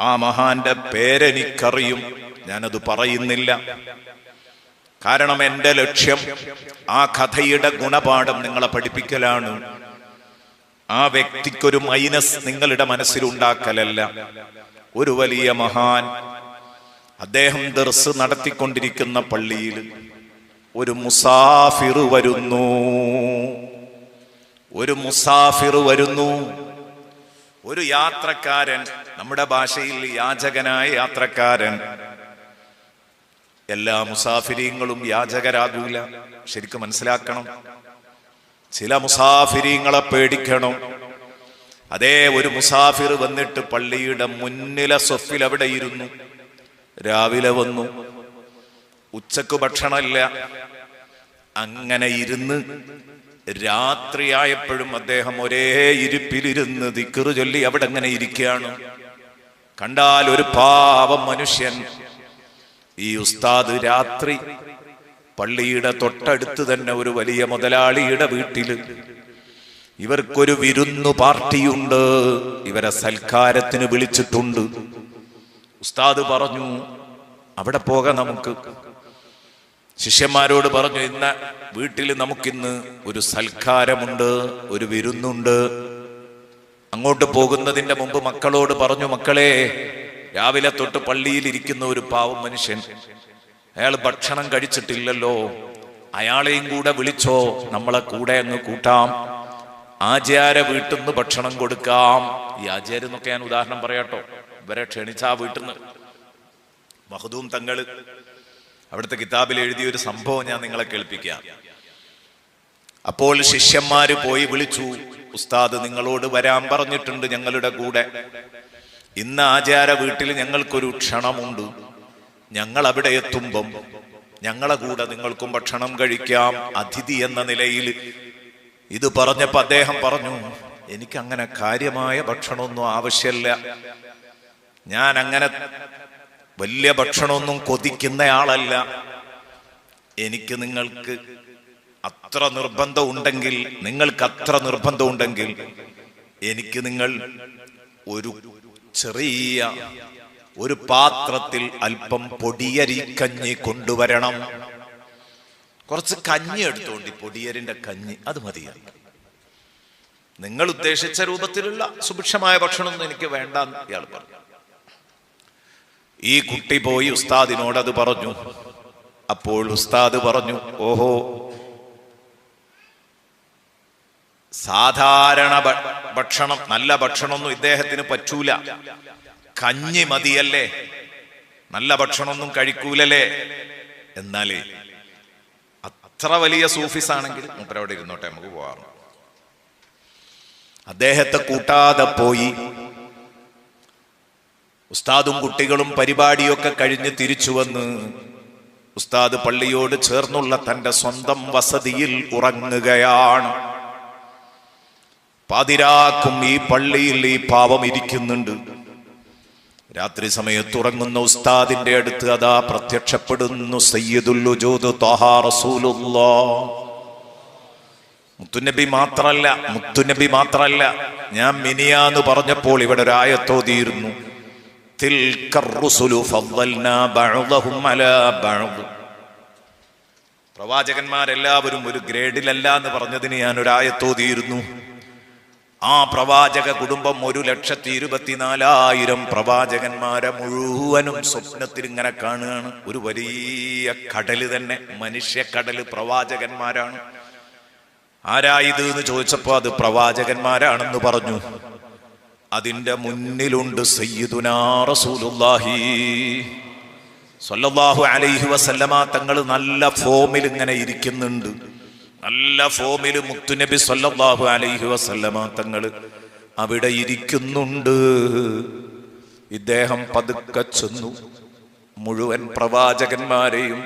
ആ മഹാന്റെ പേരെനിക്കറിയും. ഞാനത് പറയുന്നില്ല. കാരണം എന്റെ ലക്ഷ്യം ആ കഥയുടെ ഗുണപാഠം നിങ്ങളെ പഠിപ്പിക്കലാണ്. ആ വ്യക്തിക്കൊരു മൈനസ് നിങ്ങളുടെ മനസ്സിലുണ്ടാക്കലല്ല. ഒരു വലിയ മഹാൻ അദ്ദേഹം ദർസ് നടത്തിക്കൊണ്ടിരിക്കുന്ന പള്ളിയിൽ ഒരു മുസാഫിർ വരുന്നു. ഒരു മുസാഫിർ വരുന്നു. ഒരു യാത്രക്കാരൻ നമ്മുടെ ഭാഷയിൽ യാചകനായ യാത്രക്കാരൻ. എല്ലാ മുസാഫിരീങ്ങളും യാചകരാകൂല. ശരിക്കും മനസ്സിലാക്കണം. ചില മുസാഫിരീങ്ങളെ പേടിക്കണം. അതേ ഒരു മുസാഫിർ വന്നിട്ട് പള്ളിയുടെ മുന്നിലെ സൊഫിൽ അവിടെ ഇരുന്നു. രാവിലെ വന്നു. ഉച്ചയ്ക്ക് ഭക്ഷണമില്ല. അങ്ങനെ ഇരുന്ന് രാത്രിയായപ്പോഴും അദ്ദേഹം ഒരേ ഇരിപ്പിലിരുന്ന് ദിക്കറ് ചൊല്ലി അവിടെ അങ്ങനെ ഇരിക്കുകയാണ്. കണ്ടാൽ ഒരു പാവം മനുഷ്യൻ. ഈ ഉസ്താദ് രാത്രി പള്ളിയുടെ തൊട്ടടുത്ത് തന്നെ ഒരു വലിയ മുതലാളിയുടെ വീട്ടിൽ ഇവർക്കൊരു വിരുന്നു പാർട്ടിയുണ്ട്. ഇവരെ സൽക്കാരത്തിന് വിളിച്ചിട്ടുണ്ട്. ഉസ്താദ് പറഞ്ഞു അവിടെ പോകാം നമുക്ക്. ശിഷ്യന്മാരോട് പറഞ്ഞു ഇന്ന വീട്ടിൽ നമുക്കിന്ന് ഒരു സൽക്കാരമുണ്ട് ഒരു വിരുന്നുണ്ട്. അങ്ങോട്ട് പോകുന്നതിന്റെ മുമ്പ് മക്കളോട് പറഞ്ഞു മക്കളെ രാവിലെ തൊട്ട് പള്ളിയിൽ ഇരിക്കുന്ന ഒരു പാവം മനുഷ്യൻ അയാൾ ഭക്ഷണം കഴിച്ചിട്ടില്ലല്ലോ. അയാളെയും കൂടെ വിളിച്ചോ നമ്മളെ കൂടെ അങ്ങ് കൂട്ടാം. ആചാര വീട്ടിൽ നിന്ന് ഭക്ഷണം കൊടുക്കാം. ഈ ആചാര്യ എന്നൊക്കെ ഞാൻ ഉദാഹരണം പറയാട്ടോ. ഇവരെ ക്ഷണിച്ച ആ വീട്ടിൽ നിന്ന്. മഹദൂം തങ്ങൾ അവിടുത്തെ കിതാബിൽ എഴുതിയ ഒരു സംഭവം ഞാൻ നിങ്ങളെ കേൾപ്പിക്കാം. അപ്പോൾ ശിഷ്യന്മാര് പോയി വിളിച്ചു ഉസ്താദ് നിങ്ങളോട് വരാൻ പറഞ്ഞിട്ടുണ്ട് ഞങ്ങളുടെ കൂടെ. ഇന്ന് ആചാര വീട്ടിൽ ഞങ്ങൾക്കൊരു ക്ഷണമുണ്ട്. ഞങ്ങൾ അവിടെ എത്തുമ്പം ഞങ്ങളെ കൂടെ നിങ്ങൾക്കും ഭക്ഷണം കഴിക്കാം അതിഥി എന്ന നിലയിൽ ഇത് പറഞ്ഞപ്പോ അദ്ദേഹം പറഞ്ഞു എനിക്കങ്ങനെ കാര്യമായ ഭക്ഷണമൊന്നും ആവശ്യമില്ല ഞാൻ അങ്ങനെ വലിയ ഭക്ഷണമൊന്നും കൊതിക്കുന്നയാളല്ല. എനിക്ക് നിങ്ങൾക്ക് അത്ര നിർബന്ധം ഉണ്ടെങ്കിൽ നിങ്ങൾക്ക് അത്ര നിർബന്ധം ഉണ്ടെങ്കിൽ എനിക്ക് നിങ്ങൾ ഒരു ചെറിയ ഒരു പാത്രത്തിൽ അല്പം പൊടിയരി കഞ്ഞി കൊണ്ടുവരണം. കുറച്ച് കഞ്ഞി എടുത്തോണ്ടി പൊടിയരിന്റെ കഞ്ഞി അത് മതിയാണ് നിങ്ങൾ ഉദ്ദേശിച്ച രൂപത്തിലുള്ള സുഭിക്ഷമായ ഭക്ഷണമൊന്നും എനിക്ക് വേണ്ട ഇയാൾ പറഞ്ഞു. ഈ കുട്ടി പോയി ഉസ്താദിനോട് അത് പറഞ്ഞു. അപ്പോൾ ഉസ്താദ് പറഞ്ഞു ഓഹോ സാധാരണ ഭക്ഷണം നല്ല ഭക്ഷണമൊന്നും ഇദ്ദേഹത്തിന് പറ്റൂല. കഞ്ഞി മതിയല്ലേ? നല്ല ഭക്ഷണമൊന്നും കഴിക്കൂലല്ലേ? എന്നാലേ അത്ര വലിയ സൂഫിസ് ആണെങ്കിൽ മൂപ്പരവിടെ ഇരുന്നോട്ടെ നമുക്ക് പോവാറുണ്ട് അദ്ദേഹത്തെ കൂട്ടാതെ പോയി ഉസ്താദും കുട്ടികളും പരിപാടിയൊക്കെ കഴിഞ്ഞ് തിരിച്ചു വന്ന് ഉസ്താദ് പള്ളിയോട് ചേർന്നുള്ള തന്റെ സ്വന്തം വസതിയിൽ ഉറങ്ങുകയാണ്. പതിരാക്കും ഈ പള്ളിയിൽ ഈ പാവം ഇരിക്കുന്നുണ്ട്. രാത്രി സമയത്ത് ഉറങ്ങുന്ന ഉസ്താദിന്റെ അടുത്ത് അതാ പ്രത്യക്ഷപ്പെടുന്നു മുത്തുനബി മാത്രല്ല മുത്തുനബി മാത്രല്ല ഞാൻ മിനിയാന്ന് പറഞ്ഞപ്പോൾ ഇവിടെ ഒരു ആയത്തോതിയിരുന്നു പ്രവാചകന്മാരെല്ലാവരും ഒരു ഗ്രേഡിലല്ല എന്ന് പറഞ്ഞതിന് ഞാൻ ഒരായത്തോതിയിരുന്നു ആ പ്രവാചക കുടുംബം ഒരു ലക്ഷത്തി ഇരുപത്തിനാലായിരം പ്രവാചകന്മാരെ മുഴുവനും സ്വപ്നത്തിൽ ഇങ്ങനെ കാണുകയാണ്. ഒരു വലിയ കടൽ തന്നെ മനുഷ്യക്കടൽ പ്രവാചകന്മാരാണ്. ആരായത് എന്ന് ചോദിച്ചപ്പോ അത് പ്രവാചകന്മാരാണെന്ന് പറഞ്ഞു. അതിന്റെ മുന്നിലുണ്ട് സയ്യിദുനാ സ്വല്ലല്ലാഹു അലൈഹി വസല്ലമ തങ്ങൾ നല്ല ഫോമിൽ ഇങ്ങനെ ഇരിക്കുന്നുണ്ട്. നല്ല ഫോമിൽ മുത്തുനബി സൊല്ലാഹു അലൈഹി വസല്ലമ തങ്ങൾ അവിടെ ഇരിക്കുന്നുണ്ട്. ഇദ്ദേഹം പതുക്കെ ചെന്നു. മുഴുവൻ പ്രവാചകന്മാരെയും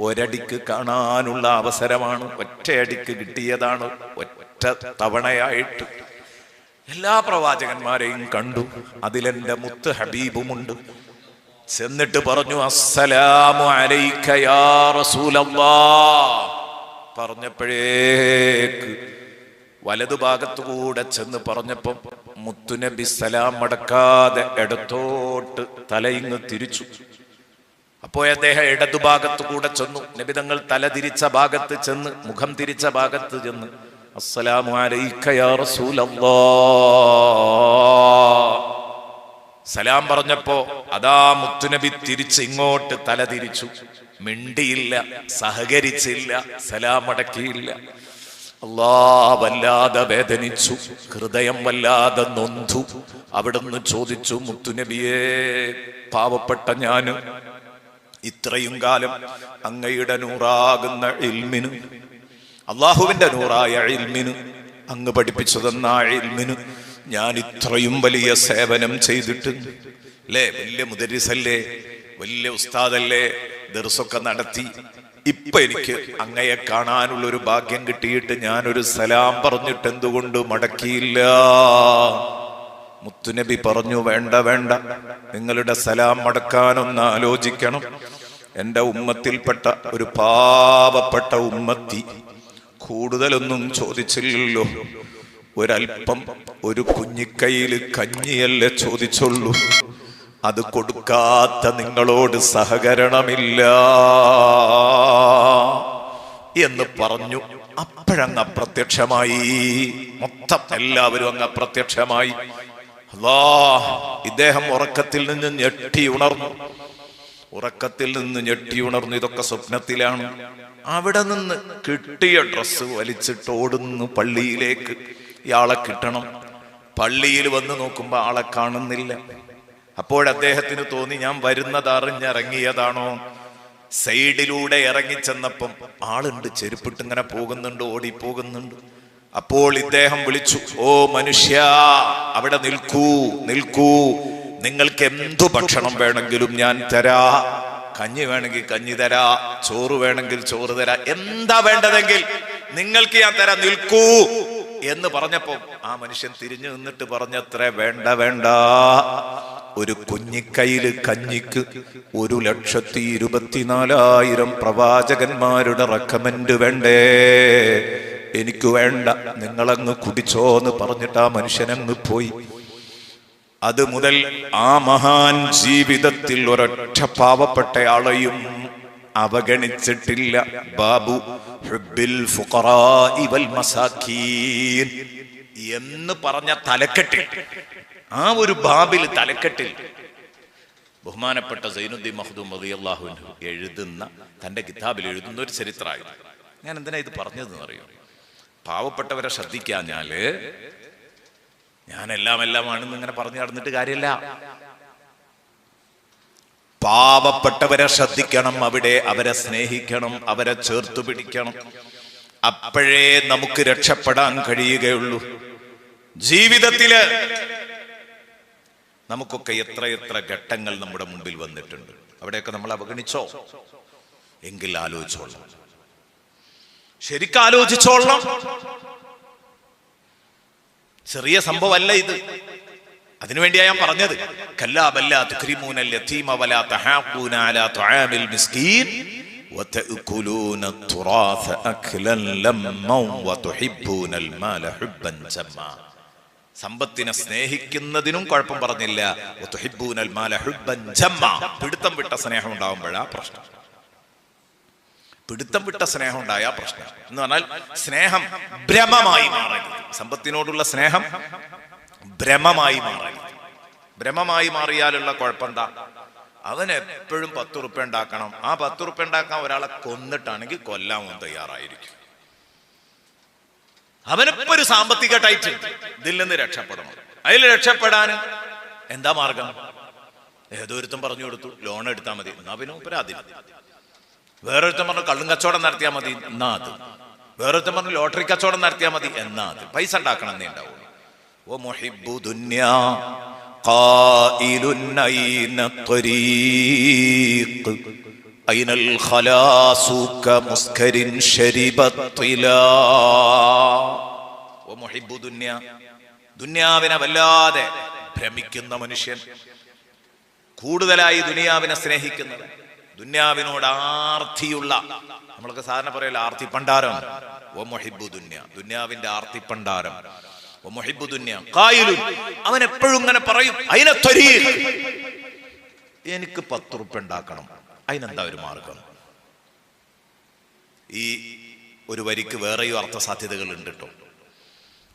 ഒരടിക്ക് കാണാനുള്ള അവസരമാണ്. ഒറ്റയടിക്ക് കിട്ടിയതാണ്. ഒറ്റ തവണയായിട്ട് എല്ലാ പ്രവാചകന്മാരെയും കണ്ടു. അതിലെന്റെ മുത്ത് ഹബീബുമുണ്ട്. ചെന്നിട്ട് പറഞ്ഞു അസ്സലാമു പറഞ്ഞപ്പോഴേക്ക് വലതുഭാഗത്തുകൂടെ ചെന്ന് പറഞ്ഞപ്പം മുത്തുനബി സലാം മടക്കാതെ ഇടത്തോട്ട് തലയിങ്ങ് തിരിച്ചു. അപ്പോൾ അദ്ദേഹം ഇടതുഭാഗത്ത് കൂടെ ചെന്നു നബിതങ്ങൾ തല തിരിച്ച ഭാഗത്ത് ചെന്ന് മുഖം തിരിച്ച ഭാഗത്ത് ചെന്ന് അസ്സലാമു അലൈക്ക യാ റസൂലല്ലാഹ് സലാം പറഞ്ഞപ്പോ അതാ മുത്തുനബി തിരിച്ച് ഇങ്ങോട്ട് തല തിരിച്ചു. മിണ്ടിയില്ല സഹകരിച്ചില്ല സലാം അടക്കിയില്ല അള്ളാ വല്ലാതെ വേദനിച്ചു ഹൃദയം വല്ലാതെ നൊന്തു. അവിടുന്ന് ചോദിച്ചു മുത്തുനബിയെ പാവപ്പെട്ട ഞാനും ഇത്രയും കാലം അങ്ങയുടെ നൂറാകുന്ന ഇൽമിന് അള്ളാഹുവിന്റെ നൂറായ ഇൽമിന് അങ്ങ് പഠിപ്പിച്ചു തന്ന ഞാൻ ഇത്രയും വലിയ സേവനം ചെയ്തിട്ട് അല്ലേ വലിയ മുദരിസല്ലേ വലിയ ഉസ്താദല്ലേ ദർസൊക്കെ നടത്തി. ഇപ്പൊ എനിക്ക് അങ്ങയെ കാണാനുള്ള ഒരു ഭാഗ്യം കിട്ടിയിട്ട് ഞാനൊരു സലാം പറഞ്ഞിട്ട് എന്തുകൊണ്ട് മടക്കിയില്ല? മുത്തുനബി പറഞ്ഞു വേണ്ട വേണ്ട. നിങ്ങളുടെ സലാം മടക്കാനൊന്ന് ആലോചിക്കണം. എന്റെ ഉമ്മത്തിൽപ്പെട്ട ഒരു പാവപ്പെട്ട ഉമ്മത്തി കൂടുതലൊന്നും ചോദിച്ചില്ലല്ലോ. ഒരൽപ്പം ഒരു കുഞ്ഞിക്കൈയിൽ കഞ്ഞിയല്ലേ ചോദിച്ചുള്ളൂ. അത് കൊടുക്കാത്ത നിങ്ങളോട് സഹകരണമില്ല എന്ന് പറഞ്ഞു. അപ്പോഴങ്ങ് അപ്രത്യക്ഷമായി. മൊത്തം എല്ലാവരും അങ്ങ് അപ്രത്യക്ഷമായി. അല്ലാ ഇദ്ദേഹം ഉറക്കത്തിൽ നിന്ന് ഞെട്ടി ഉണർന്നു. ഉറക്കത്തിൽ നിന്ന് ഞെട്ടി ഉണർന്നു. ഇതൊക്കെ സ്വപ്നത്തിലാണ്. അവിടെ നിന്ന് കിട്ടിയ ഡ്രസ്സ് വലിച്ചിട്ട് ഓടുന്നു പള്ളിയിലേക്ക്. ഇയാളെ കിട്ടണം. പള്ളിയിൽ വന്ന് നോക്കുമ്പോ ആളെ കാണുന്നില്ല. അപ്പോഴദ്ദേഹത്തിന് തോന്നി ഞാൻ വരുന്നത് അറിഞ്ഞിറങ്ങിയതാണോ? സൈഡിലൂടെ ഇറങ്ങിച്ചെന്നപ്പം ആളുണ്ട് ചെരുപ്പിട്ട് ഇങ്ങനെ പോകുന്നുണ്ട് ഓടിപ്പോകുന്നുണ്ട് അപ്പോൾ ഇദ്ദേഹം വിളിച്ചു ഓ മനുഷ്യ അവിടെ നിൽക്കൂ നിൽക്കൂ. നിങ്ങൾക്ക് എന്തു ഭക്ഷണം വേണമെങ്കിലും ഞാൻ തരാ. കഞ്ഞി വേണമെങ്കിൽ കഞ്ഞി തരാ ചോറ് വേണമെങ്കിൽ ചോറ് തരാ. എന്താ വേണ്ടതെങ്കിൽ നിങ്ങൾക്ക് ഞാൻ തരാ നിൽക്കൂ എന്ന് പറഞ്ഞപ്പോ ആ മനുഷ്യൻ തിരിഞ്ഞു നിന്നിട്ട് പറഞ്ഞത്രേ വേണ്ട വേണ്ട. ഒരു കുഞ്ഞിക്കൈയിൽ കഞ്ഞിക്ക് ഒരു ലക്ഷത്തി ഇരുപത്തിനാലായിരം പ്രവാചകന്മാരുടെ റെക്കമെന്റ് വേണ്ടേ? എനിക്ക് വേണ്ട. നിങ്ങളങ്ങ് കുടിച്ചോന്ന് പറഞ്ഞിട്ട് ആ മനുഷ്യനങ്ങ് പോയി. അത് മുതൽ ആ മഹാൻ ജീവിതത്തിൽ ഒരൊറ്റ പാവപ്പെട്ടയാളെയും അവഗണിച്ചിട്ടില്ല. ബാബു ഹുബ്ബിൽ ഫുഖറാഇ വൽ മസാക്കീൻ എന്ന് പറഞ്ഞ തലക്കെട്ടിൽ ആ ഒരു ബാബിൽ തലക്കെട്ടിൽ ബഹുമാനപ്പെട്ട സൈനുദ്ദീൻ മഹദൂം അൻഹു എഴുതുന്ന തന്റെ കിതാബിൽ എഴുതുന്ന ഒരു ചരിത്രമായിരുന്നു ഞാൻ എന്തിനാ ഇത് പറഞ്ഞതെന്ന് അറിയോ പാവപ്പെട്ടവരെ ശ്രദ്ധിക്കാഞ്ഞാൽ ഞാൻ എല്ലാം എല്ലാം ഇങ്ങനെ പറഞ്ഞു നടന്നിട്ട് കാര്യമില്ല. പാവപ്പെട്ടവരെ ശ്രദ്ധിക്കണം അവിടെ അവരെ സ്നേഹിക്കണം അവരെ ചേർത്തു പിടിക്കണം. അപ്പോഴേ നമുക്ക് രക്ഷപ്പെടാൻ കഴിയുകയുള്ളൂ. ജീവിതത്തിൽ നമുക്കൊക്കെ എത്ര എത്ര ഘട്ടങ്ങൾ നമ്മുടെ മുമ്പിൽ വന്നിട്ടുണ്ട്. അവിടെയൊക്കെ നമ്മൾ അവഗണിച്ചോ? എങ്കിൽ ആലോചിച്ചോളാം. ശരിക്കും ആലോചിച്ചോളണം ചെറിയ സംഭവമല്ല ഇത്. അതിനുവേണ്ടിയാ ഞാൻ പറഞ്ഞത്. സമ്പത്തിനെ സ്നേഹിക്കുന്നതിനും കുഴപ്പം പറഞ്ഞില്ല. പിടുത്തം വിട്ട സ്നേഹം ഉണ്ടാകുമ്പോഴാ പ്രശ്നം. പിടുത്തം വിട്ട സ്നേഹം ഉണ്ടായ പ്രശ്നം. എന്ന് പറഞ്ഞാൽ സ്നേഹം ഭ്രമമായി മാറരുത് സമ്പത്തിനോടുള്ള സ്നേഹം ഭ്രമമായി മാറരുത് ഭ്രമമായി മാറിയാലുള്ള കുഴപ്പമെന്താ? അവൻ എപ്പോഴും പത്ത് ഉറുപ്പ്യ ഉണ്ടാക്കണം. ആ പത്ത് ഉറുപ്പ്യ ഉണ്ടാക്കാൻ ഒരാളെ കൊന്നിട്ടാണെങ്കിൽ അവൻ തയ്യാറായിരിക്കും. അവനിപ്പോ ഒരു സാമ്പത്തിക ടൈറ്റ് ഇതിൽ നിന്ന് രക്ഷപ്പെടണം. അതിൽ രക്ഷപ്പെടാൻ എന്താ മാർഗം? ഏതൊരുത്തും പറഞ്ഞു കൊടുത്തു. ലോൺ എടുത്താൽ മതി. എന്നാ പിന്നെ വേറൊരുത്തൻ പറഞ്ഞു കള്ളും കച്ചവടം നടത്തിയാൽ മതി എന്നാ അത് വേറൊരുത്തൻ പറഞ്ഞു ലോട്ടറി കച്ചവടം നടത്തിയാൽ മതി എന്നാ അത് പൈസ ഉണ്ടാക്കണം എന്നേ ഉണ്ടാവുള്ളൂ ഓ മൊഹിബു ദുന്യാ قائل أين الطريق أين الخلاص كمسكر شرب الطلاء ومحب دنيا ദുന്യാവിനെ വല്ലാതെ ഭ്രമിക്കുന്ന മനുഷ്യൻ കൂടുതലായി ദുനിയാവിനെ സ്നേഹിക്കുന്നത് ദുന്യാവിനോട് ആർത്തിയുള്ള നമ്മളൊക്കെ സാധാരണ പറയല്ലോ ആർത്തി പണ്ടാരം ഓ മൊഹിബു ദുന്യ. ദുന്യാവിന്റെ ആർത്തി പണ്ടാരം വമുഹിബ്ബു ദുന്യ. കായലും അവൻ എപ്പോഴും ഇങ്ങനെ പറയും അതിനെ ത്വരീഖ്. എനിക്ക് പത്ത് റുപ്യ ഉണ്ടാക്കണം. അതിനെന്താ ഒരു മാർഗം? ഈ ഒരു വരിക്ക് വേറെയും അർത്ഥസാധ്യതകൾ ഉണ്ട് കേട്ടോ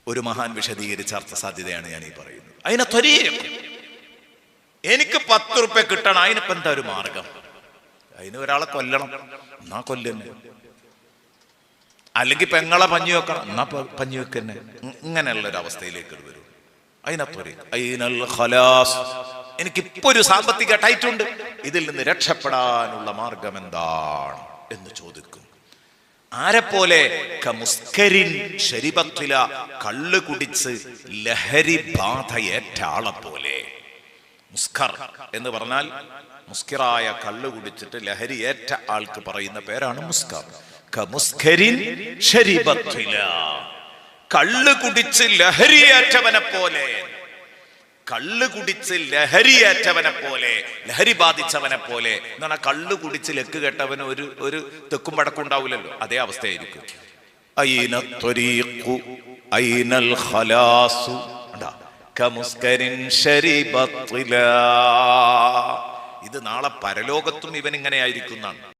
ഒരു മഹാൻ വിശദീകരിച്ച അർത്ഥസാധ്യതയാണ് ഞാൻ ഈ പറയുന്നത്. അതിനെ ത്വരീഖ്. എനിക്ക് പത്ത് റുപ്യ കിട്ടണം. അതിനിപ്പോ എന്താ ഒരു മാർഗം? അതിന് ഒരാളെ കൊല്ലണം. എന്നാ കൊല്ലന്നെ അല്ലെങ്കിൽ പെങ്ങളെ പഞ്ഞു വെക്കണം. എന്നാ പഞ്ഞു വെക്കന്നെ ഇങ്ങനെയുള്ള ഒരു അവസ്ഥയിലേക്ക് ഇത് വരും. അതിനത്തൊരു അയിനൽ ഖലാസ്. എനിക്കിപ്പോ ഒരു സാമ്പത്തിക ടൈറ്റുണ്ട് ഇതിൽ നിന്ന് രക്ഷപ്പെടാനുള്ള മാർഗം എന്താണ് എന്ന് ചോദിക്കും. ആരെപ്പോലെ കള്ള് കുടിച്ച് ലഹരി ബാധയേറ്റ ആളെ പോലെ മുസ്കർ എന്ന് പറഞ്ഞാൽ മുസ്കിറായ കള്ള് കുടിച്ചിട്ട് ലഹരി ഏറ്റ ആൾക്ക് പറയുന്ന പേരാണ് മുസ്കർ. കള്ള് കുടിച്ച് ലഹരിയേറ്റവനെ പോലെ. കള്ള് കുടിച്ച് ലഹരിയേറ്റവനെ പോലെ. ലഹരി ബാധിച്ചവനെ പോലെ. എന്ന് പറഞ്ഞാൽ കള്ള് കുടിച്ച് ലക്ക് കെട്ടവന് ഒരു ഒരു തെക്കും വടക്കും ഉണ്ടാവില്ലല്ലോ. അതേ അവസ്ഥയായിരിക്കും. ഐന ഐനൽ ഖലാസു? കമുസ്കരിൻ ശരീബത്തില. ഇത് നാളെ പരലോകത്തും ഇവൻ ഇങ്ങനെ ആയിരിക്കുന്നതാണ്